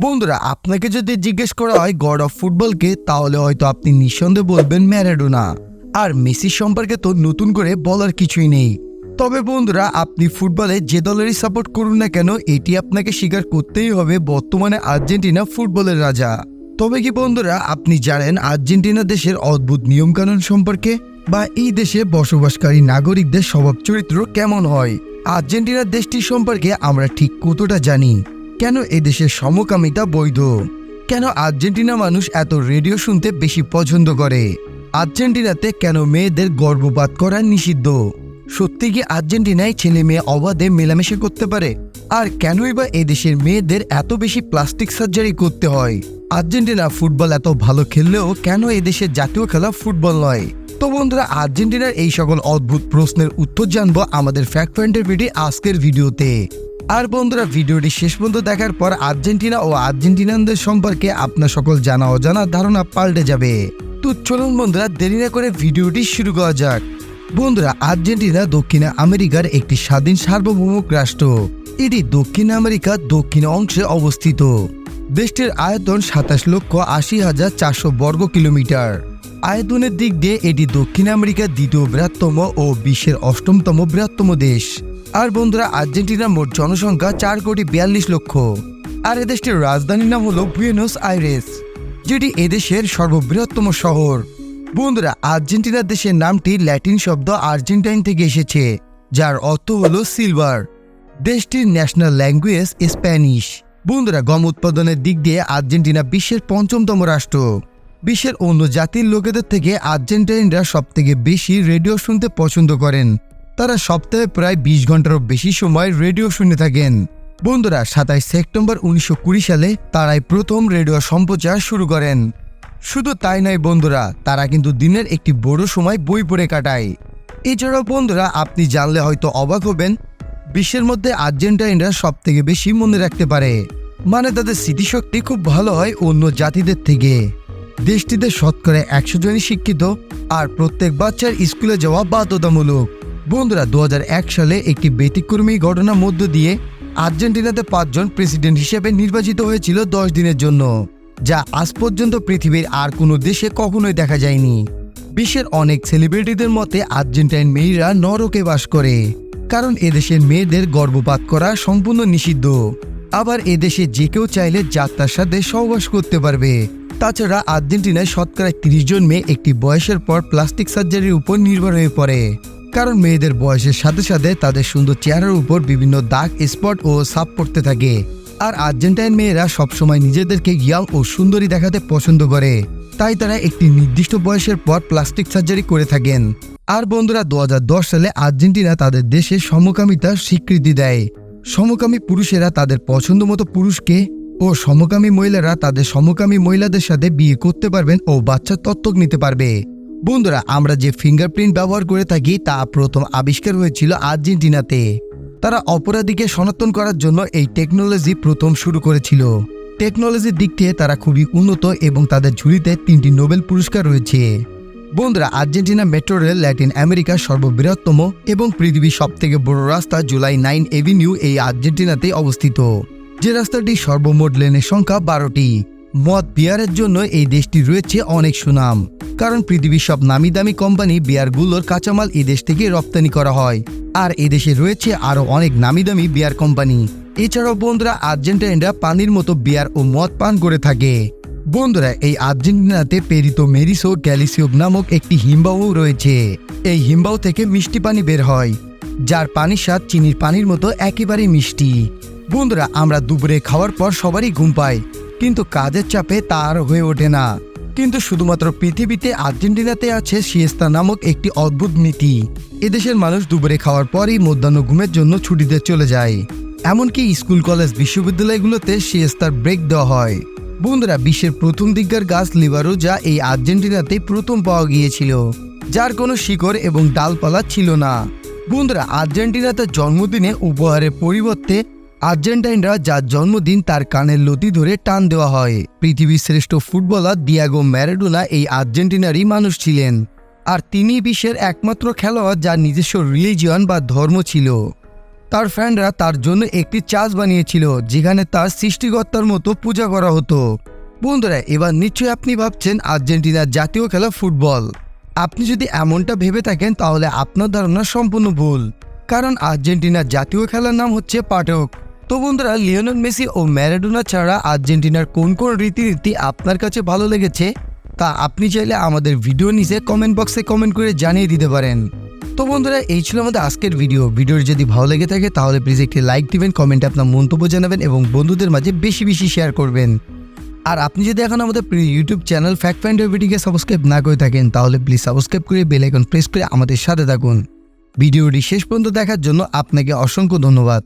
বন্ধুরা, আপনাকে যদি জিজ্ঞেস করা হয় গড অফ ফুটবলকে, তাহলে হয়তো আপনি নিঃসন্দেহে বলবেন ম্যারাডোনা। আর মেসির সম্পর্কে তো নতুন করে বলার কিছুই নেই। তবে বন্ধুরা, আপনি ফুটবলে যে দলেরই সাপোর্ট করুন না কেন, এটি আপনাকে স্বীকার করতেই হবে বর্তমানে আর্জেন্টিনা ফুটবলের রাজা। তবে কি বন্ধুরা, আপনি জানেন আর্জেন্টিনা দেশের অদ্ভুত নিয়মকানুন সম্পর্কে? বা এই দেশে বসবাসকারী নাগরিকদের স্বভাব চরিত্র কেমন হয়? আর্জেন্টিনা দেশটি সম্পর্কে আমরা ঠিক কতটা জানি? কেন এদেশের সমকামিতা বৈধ? কেন আর্জেন্টিনা মানুষ এত রেডিও শুনতে বেশি পছন্দ করে? আর্জেন্টিনাতে কেন মেয়েদের গর্ভপাত করা নিষিদ্ধ? সত্যি কি আর্জেন্টিনায় ছেলে মেয়ে অবাধে মেলামেশা করতে পারে? আর কেনই বা এদেশের মেয়েদের এত বেশি প্লাস্টিক সার্জারি করতে হয়? আর্জেন্টিনা ফুটবল এত ভালো খেললেও কেন এদেশের জাতীয় খেলা ফুটবল নয়? তো বন্ধুরা, আর্জেন্টিনার এই সকল অদ্ভুত প্রশ্নের উত্তর জানব আমাদের ফ্যাক্ট পয়েন্টের ভিডিও আজকের ভিডিওতে আর বন্ধুরা, ভিডিওটি শেষ পর্যন্ত দেখার পর আর্জেন্টিনা ও আর্জেন্টিনানদের সম্পর্কে আপনার সকল জানা অজানা ধারণা পাল্টে যাবে। তো চলুন বন্ধুরা, দেরি না করে ভিডিওটি শুরু করা যাক। বন্ধুরা, আর্জেন্টিনা দক্ষিণ আমেরিকার একটি স্বাধীন সার্বভৌমিক রাষ্ট্র। এটি দক্ষিণ আমেরিকার দক্ষিণ অংশে অবস্থিত। দেশটির আয়তন সাতাশ লক্ষ আশি হাজার চারশো বর্গ কিলোমিটার। আয়তনের দিক দিয়ে এটি দক্ষিণ আমেরিকার দ্বিতীয় বৃহত্তম ও বিশ্বের অষ্টমতম বৃহত্তম দেশ। আর বন্ধুরা, আর্জেন্টিনার মোট জনসংখ্যা চার কোটি বিয়াল্লিশ লক্ষ। আর এদেশটির রাজধানীর নাম হলো বুয়েনোস আইরেস, যেটি এদেশের সর্ববৃহত্তম শহর। বন্ধুরা আর্জেন্টিনা দেশের নামটি ল্যাটিন শব্দ আর্জেন্টাইন থেকে এসেছে, যার অর্থ হলো সিলভার। দেশটির ন্যাশনাল ল্যাঙ্গুয়েজ স্প্যানিশ। বন্ধুরা, গম উৎপাদনের দিক দিয়ে আর্জেন্টিনা বিশ্বের পঞ্চমতম রাষ্ট্র। বিশ্বের অন্য জাতির লোকেদের থেকে আর্জেন্টাইনরা সবথেকে বেশি রেডিও শুনতে পছন্দ করেন। তারা সপ্তাহে প্রায় বিশ ঘন্টারও বেশি সময় রেডিও শুনে থাকেন। বন্ধুরা, সাতাইশ সেপ্টেম্বর উনিশশো কুড়ি সালে তারাই প্রথম রেডিও সম্প্রচার শুরু করেন। শুধু তাই নয় বন্ধুরা, তারা কিন্তু দিনের একটি বড় সময় বই পড়ে কাটায়। এছাড়াও বন্ধুরা, আপনি জানলে হয়তো অবাক হবেন, বিশ্বের মধ্যে আর্জেন্টাইনরা সব থেকে বেশি মনে রাখতে পারে। মানে তাদের স্মৃতিশক্তি খুব ভালো হয় অন্য জাতিদের থেকে। দেশটিতে শতকরা একশো জনই শিক্ষিত, আর প্রত্যেক বাচ্চার স্কুলে যাওয়া বাধ্যতামূলক। বন্ধুরা দু হাজার এক সালে একটি ব্যতিক্রমী ঘটনার মধ্য দিয়ে আর্জেন্টিনাতে পাঁচজন প্রেসিডেন্ট হিসেবে নির্বাচিত হয়েছিল দশ দিনের জন্য, যা আজ পর্যন্ত পৃথিবীর আর কোনো দেশে কখনোই দেখা যায়নি। বিশ্বের অনেক সেলিব্রিটিদের মতে, আর্জেন্টাইন মেয়েরা নরকে বাস করে, কারণ এদেশের মেয়েদের গর্ভপাত করা সম্পূর্ণ নিষিদ্ধ। আবার এদেশে যে কেউ চাইলে যাত্রার সাথে সহবাস করতে পারবে। তাছাড়া আর্জেন্টিনায় শতকরা তিরিশ জন মেয়ে একটি বয়সের পর প্লাস্টিক সার্জারির উপর নির্ভর হয়ে পড়ে। কারণ মেয়েদের বয়সের সাথে সাথে তাদের সুন্দর চেহারার উপর বিভিন্ন দাগ, স্পট ও সাপ পড়তে থাকে। আর আর্জেন্টাইন মেয়েরা সবসময় নিজেদেরকে ইয়াং ও সুন্দরী দেখাতে পছন্দ করে। তাই তারা একটি নির্দিষ্ট বয়সের পর প্লাস্টিক সার্জারি করে থাকেন। আর বন্ধুরা দু হাজার দশ সালে আর্জেন্টিনা তাদের দেশে সমকামিতার স্বীকৃতি দেয়। সমকামী পুরুষেরা তাদের পছন্দ মতো পুরুষকে ও সমকামী মহিলারা তাদের সমকামী মহিলাদের সাথে বিয়ে করতে পারবেন ও বাচ্চা দত্তক নিতে পারবে। বন্ধুরা, আমরা যে ফিঙ্গারপ্রিন্ট ব্যবহার করে থাকি, তা প্রথম আবিষ্কার হয়েছিল আর্জেন্টিনাতে। তারা অপরাধীকে শনাক্তন করার জন্য এই টেকনোলজি প্রথম শুরু করেছিল। টেকনোলজির দিক থেকে তারা খুবই উন্নত এবং তাদের ঝুলিতে তিনটি নোবেল পুরস্কার রয়েছে। বন্ধুরা, আর্জেন্টিনা মেট্রো রেল ল্যাটিন আমেরিকার সর্ববৃহত্তম এবং পৃথিবীর সবথেকে বড় রাস্তা জুলাই নাইন এভিনিউ এই আর্জেন্টিনাতেই অবস্থিত। যে রাস্তাটি সর্বমোট লেনের সংখ্যা বারোটি। মদ বিয়ারের জন্য এই দেশটি রয়েছে অনেক সুনাম। কারণ পৃথিবীর সব নামি দামি কোম্পানি বিয়ারগুলোর কাঁচামাল এই দেশ থেকে রপ্তানি করা হয়। আর এদেশে রয়েছে আরও অনেক নামি দামি বিয়ার কোম্পানি। এছাড়াও বন্ধুরা আর্জেন্টাইনরা পানির মতো বিয়ার ও মদ পান করে থাকে। বন্ধুরা, এই আর্জেন্টিনাতে পেরিতো মেরিসো গ্যালিসিও নামক একটি হিমবাহ রয়েছে। এই হিমবাহ থেকে মিষ্টি পানি বের হয়, যার পানির স্বাদ চিনির পানির মতো একেবারেই মিষ্টি। বন্ধুরা, আমরা দুপুরে খাওয়ার পর সবারই ঘুম পাই কিন্তু কাজের চাপে তার হয়ে ওঠে না। কিন্তু শুধুমাত্র পৃথিবীতে আর্জেন্টিনাতে আছে সিয়েস্তা নামক একটি অদ্ভুত নীতি। এদেশের মানুষ দুপুরে খাওয়ার পরই মধ্যাহ্ন ঘুমের জন্য ছুটিতে চলে যায়। এমনকি স্কুল, কলেজ, বিশ্ববিদ্যালয়গুলোতে সিয়েস্তার ব্রেক দেওয়া হয়। বন্ধুরা, বিশ্বের প্রথম দিককার গাছ লিবারো যা এই আর্জেন্টিনাতে প্রথম পাওয়া গিয়েছিল। যার কোনো শিকড় এবং ডালপালা ছিল না। বন্ধুরা, আর্জেন্টিনাতে জন্মদিনে উপহারের পরিবর্তে আর্জেন্টাইনরা যার জন্মদিন তার কানের লতি ধরে টান দেওয়া হয়। পৃথিবীর শ্রেষ্ঠ ফুটবলার দিয়াগো ম্যারাডোনা এই আর্জেন্টিনারই মানুষ ছিলেন। আর তিনি বিশ্বের একমাত্র খেলোয়াড় যার নিজস্ব রিলিজিয়ন বা ধর্ম ছিল। তার ফ্যানরা তার জন্য একটি চার্চ বানিয়েছিল, যেখানে তার সৃষ্টিকর্তার মতো পূজা করা হতো। বন্ধুরা, এবার নিশ্চয়ই আপনি ভাবছেন আর্জেন্টিনার জাতীয় খেলা ফুটবল। আপনি যদি এমনটা ভেবে থাকেন, তাহলে আপনার ধারণা সম্পূর্ণ ভুল। কারণ আর্জেন্টিনার জাতীয় খেলার নাম হচ্ছে পাঠক। তো বন্ধুরা, লিওনেল মেসি ও ম্যারাডোনা ছাড়া আর্জেন্টিনার কোন কোন রীতিনীতি আপনার কাছে ভালো লেগেছে, তা আপনি চাইলে আমাদের ভিডিও নিচে কমেন্ট বক্সে কমেন্ট করে জানিয়ে দিতে পারেন। তো বন্ধুরা, এই ছিল আমাদের আজকের ভিডিও ভিডিওর যদি ভালো লেগে থাকে, তাহলে প্লিজ একটি লাইক দিবেন কমেন্টে আপনার মন্তব্য জানাবেন এবং বন্ধুদের মাঝে বেশি বেশি শেয়ার করবেন। আর আপনি যদি এখন আমাদের ইউটিউব চ্যানেল ফ্যাক্ট ফাইন্ড ভিডিওকে সাবস্ক্রাইব না করে থাকেন, তাহলে প্লিজ সাবস্ক্রাইব করে বেল আইকন প্রেস করে আমাদের সাথে থাকুন। ভিডিওটি শেষ পর্যন্ত দেখার জন্য আপনাকে অসংখ্য ধন্যবাদ।